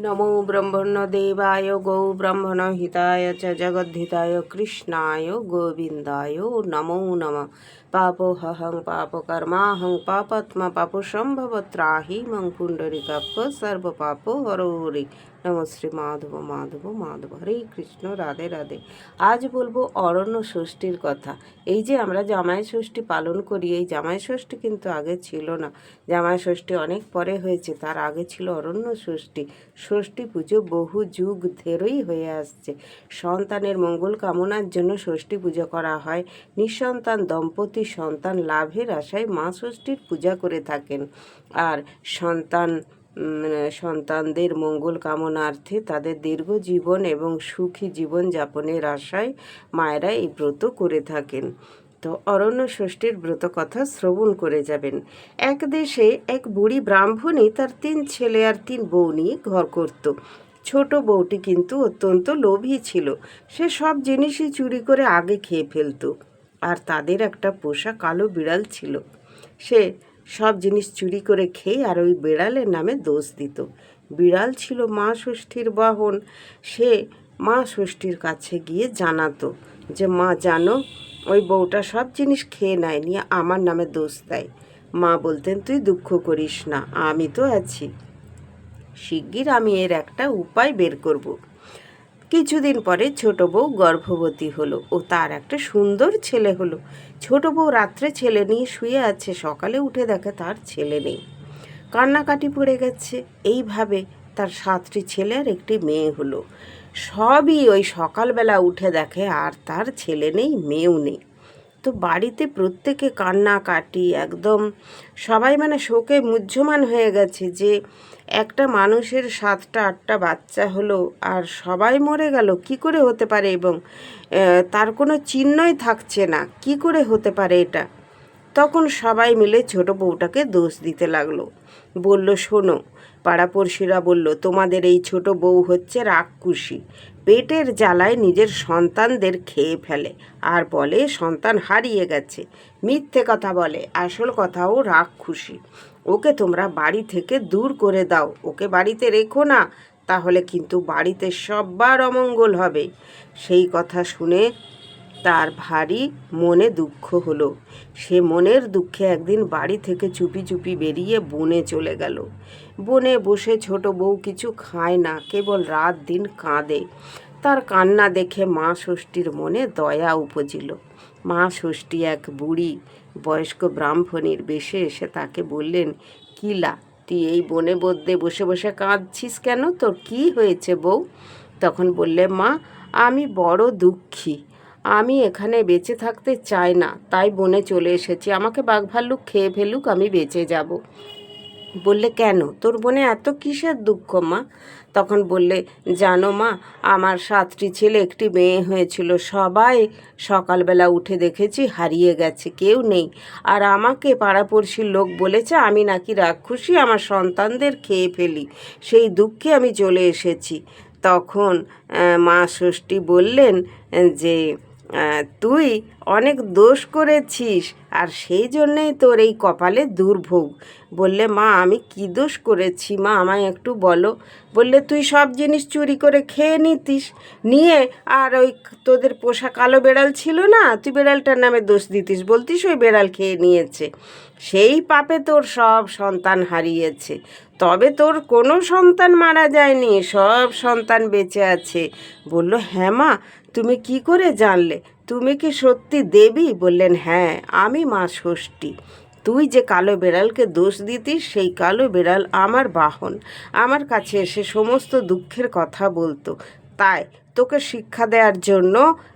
নমো ব্রহ্মণ্যদেবায় গৌ ব্রহ্মণ হিতায় চ জগদ্ধিতায় কৃষ্ণায় গোবিন্দায় নমো নম পাপোহং পাপকর্মাহং পাপাত্মা পাপসম্ভব ত্রাহি মং পুণ্ডরিকাক্ষ সর্ব পাপ হরি নম শ্রী মাধব মাধব মাধব। হরে কৃষ্ণ, রাধে রাধে। আজ বলব অরণ্য ষষ্ঠীর কথা। এই যে আমরা জামাই ষষ্ঠী পালন করি, এই জামাই ষষ্ঠী কিন্তু আগে ছিল না। জামাই ষষ্ঠী অনেক পরে হয়েছে, তার আগে ছিল অরণ্য ষষ্ঠী। ষষ্ঠী পুজো বহু যুগ ধরেই হয়ে আসছে। সন্তানের মঙ্গল কামনার জন্য ষষ্ঠী পুজো করা হয়। নিঃসন্তান, দম্পতি, সন্তান লাভের আশায় মা ষষ্ঠীর পূজা করে থাকেন। আর সন্তান সন্তানদের মঙ্গল কামনার্থে তাদের দীর্ঘ জীবন এবং সুখী জীবন যাপনের আশায় মায়েরা এই ব্রত করে থাকেন। তো অরণ্য ষষ্ঠীর ব্রত কথা শ্রবণ করে যাবেন। এক দেশে এক বুড়ি ব্রাহ্মণী তার তিন ছেলে আর তিন বউ নিয়ে ঘর করত। ছোট বউটি কিন্তু অত্যন্ত লোভী ছিল। সে সব জিনিসই চুরি করে আগে খেয়ে ফেলতো। আর তাদের একটা পোষা কালো বিড়াল ছিল। সে সব জিনিস চুরি করে খেয়ে আর ওই বিড়ালের নামে দোষ দিত। বিড়াল ছিল মা ষষ্ঠীর বাহন। সে মা ষষ্ঠীর কাছে গিয়ে জানাতো যে, মা, জানো, ওই বউটা সব জিনিস খেয়ে নেয় নিয়ে আমার নামে দোষ দেয়। মা বলতেন, তুই দুঃখ করিস না, আমি তো আছি। শিগগির আমি এর একটা উপায় বের করব। কিছুদিন পরে ছোট বউ গর্ভবতী হলো ও তার একটা সুন্দর ছেলে হলো। ছোট বউ রাত্রে ছেলে নিয়ে শুয়ে আছে, সকালে উঠে দেখে তার ছেলে নেই। কান্নাকাটি পড়ে গেছে। এইভাবে তার সাতটি ছেলে আর একটি মেয়ে হলো। সবই ওই সকালবেলা উঠে দেখে আর তার ছেলে নেই, মেয়েও নেই। তো বাড়িতে প্রত্যেকে কান্নাকাটি একদম সবাই মানে শোকে মুহ্যমান হয়ে গেছে যে একটা মানুষের সাতটা, আটটা বাচ্চা হলো আর সবাই মরে গেল, কি করে হতে পারে এবং তার কোনো চিহ্নই থাকছে না, কি করে হতে পারে এটা? তখন সবাই মিলে ছোট বউটাকে দোষ দিতে লাগল। বলল, শোনো। পাড়াপড়শিরা বলল, তোমাদের এই ছোট বউ হচ্ছে রাক্ষুসী। পেটের জ্বালায় নিজের সন্তানদের খেয়ে ফেলে। আর বলে, সন্তান হারিয়ে গেছে। মিথ্যে কথা বলে, আসল কথাও রাক্ষুসী। ওকে তোমরা বাড়ি থেকে দূর করে দাও। ওকে বাড়িতে রেখো না, তাহলে কিন্তু বাড়িতে সব্বার অমঙ্গল হবে। সেই কথা শুনে তার ভারী মনে দুঃখ হলো। সে মনের দুঃখে একদিন বাড়ি থেকে চুপি চুপি বেরিয়ে বনে চলে গেল। বনে বসে ছোট বউ কিছু খায় না, কেবল রাত দিন কাঁদে। তার কান্না দেখে মা ষষ্ঠীর মনে দয়া উপজিল। মা ষষ্ঠী এক বুড়ি, বয়স্ক ব্রাহ্মণীর বেশে এসে তাকে বললেন, কিলা, তুই এই বনে বদ্যে বসে বসে কাঁদছিস কেন? তোর কি হয়েছে বউ? তখন বললে, মা, আমি বড় দুঃখী। আমি এখানে বেঁচে থাকতে চাই না, তাই বনে চলে এসেছি। আমাকে বাঘ ভাল্লুক খেয়ে ফেলুক, আমি বেঁচে যাব। বললে, কেন? তোর বোনে এত কিসের দুঃখ, মা? তখন বললে, জানো, মা, আমার সাতটি ছেলে, একটি মেয়ে হয়েছিল। সবাই সকালবেলা উঠে দেখেছি, হারিয়ে গেছে, কেউ নেই। আর আমাকে পাড়াপড়শির লোক বলেছে, আমি নাকি রাক্ষসী, আমার সন্তানদের খেয়ে ফেলি। সেই দুঃখে আমি চলে এসেছি। তখন মা ষষ্ঠী বললেন, যে তুই অনেক দোষ করেছিস, আর সেই জন্যেই তোর এই কপালে দুর্ভোগ। বললে, মা, আমি কি দোষ করেছি? মা, আমায় একটু বলো। বললে, তুই সব জিনিস চুরি করে খেয়ে নিতিস। নিয়ে, আর ওই তোদের পোষা কালো বেড়াল ছিল না, তুই বেড়ালটার নামে দোষ দিতিস। বলতিস ওই বেড়াল খেয়ে নিয়েছে। সেই পাপে তোর সব সন্তান হারিয়েছে। তবে তোর কোনো সন্তান মারা যায়নি, সব সন্তান বেঁচে আছে। বলল হ্যাঁ মা, তুমি কি করে জানলে? তুমি কি সত্যি দেবী? বললেন হ্যাঁ আমি মা ষষ্ঠী। তুই যে কালো বেড়ালকে দোষ দিতিস, সেই কালো বেড়াল আমার বাহন। আমার কাছে এসে সমস্ত দুঃখের কথা বলতো। তাই তোকে শিক্ষা দেওয়ার জন্য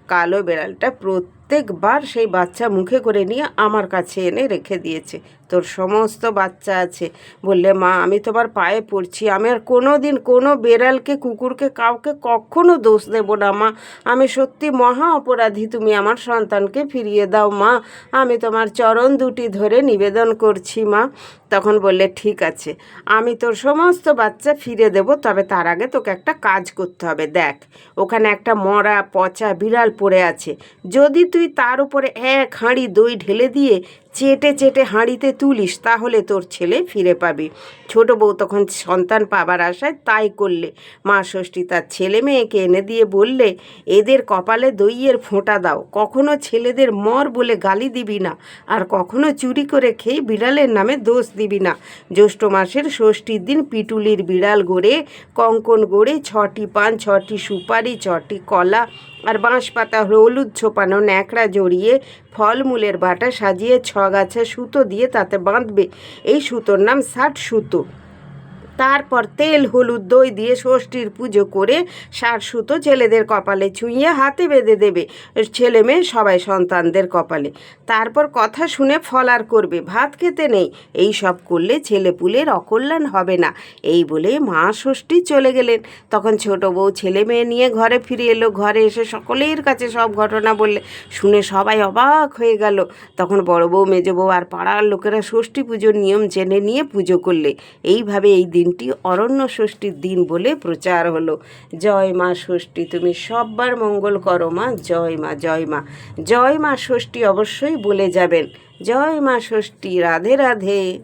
কালো বেড়ালটা প্রত্যেকবার সেই বাচ্চা মুখে করে নিয়ে আমার কাছে এনে রেখে দিয়েছে। তোর সমস্ত বাচ্চা আছে। বললে, মা, আমি তোমার পায়ে পড়ছি। আমি আর কোনো দিন কোনো বেড়ালকে, কুকুরকে, কাউকে কখনো দোষ দেব না, মা। আমি সত্যি মহা অপরাধী। তুমি আমার সন্তানকে ফিরিয়ে দাও, মা। আমি তোমার চরণ দুটি ধরে নিবেদন করছি, মা। তখন বললে, ঠিক আছে। আমি তোর সমস্ত বাচ্চা ফিরে দেব, তবে তার আগে তোকে একটা কাজ করতে হবে। দেখ ওখানে একটা মরা পচা বিড়াল পড়ে আছে। যদি তুই তার উপরে এক হাঁড়ি দই ঢেলে দিয়ে চেটে চেটে হাঁড়িতে তুলিস, তাহলে তোর ছেলে ফিরে পাবি। ছোট বউ তখন সন্তান পাবার আশায় তাই করলে। মা ষষ্ঠী তার ছেলে মেয়েকে এনে দিয়ে বললে, এদের কপালে দইয়ের ফোঁটা দাও। কখনো ছেলেদের মর বলে গালি দিবি না। আর কখনো চুরি করে খেয়ে বিড়ালের নামে দোষ দিবি না। জ্যৈষ্ঠ মাসের ষষ্ঠীর দিন পিটুলির বিড়াল গড়ে, কঙ্কন গড়ে ছটি পান, ছটি সুপারি ছটি কলা আর বাঁশ পাতা হলুদ ছোপানো ন্যাকড়া জড়িয়ে ফলমূলের বাটা সাজিয়ে ছ গাছা সুতো দিয়ে তাতে বাঁধবে। এই সুতোর নাম ষাট সুতো। তারপর তেল, হলুদ, দই দিয়ে ষষ্ঠীর পুজো করে ষাট সুতো ছেলেদের কপালে ছুঁয়ে হাতে বেঁধে দেবে। ছেলে মেয়ে সবাই সন্তানদের কপালে। তারপর কথা শুনে ফলার করবে, ভাত খেতে নেই। এই সব করলে ছেলেপুলের অকল্যাণ হবে না। এই বলে মা ষষ্ঠী চলে গেলেন। তখন ছোট বউ ছেলে মেয়ে নিয়ে ঘরে ফিরে এলো। ঘরে এসে সকলের কাছে সব ঘটনা বললে। শুনে সবাই অবাক হয়ে গেল। তখন বড় বউ, মেজ বউ আর পাড়ার লোকেরা ষষ্ঠী পুজোর নিয়ম জেনে নিয়ে পুজো করলে। এইভাবে এই দিনটি অরণ্য ষষ্ঠীর দিন বলে প্রচার হলো। জয় মা ষষ্ঠী, তুমি সববার মঙ্গল করো মা। জয় মা জয় মা। জয় মা ষষ্ঠী অবশ্যই বলে যাবেন। জয় মা ষষ্ঠী, রাধে রাধে।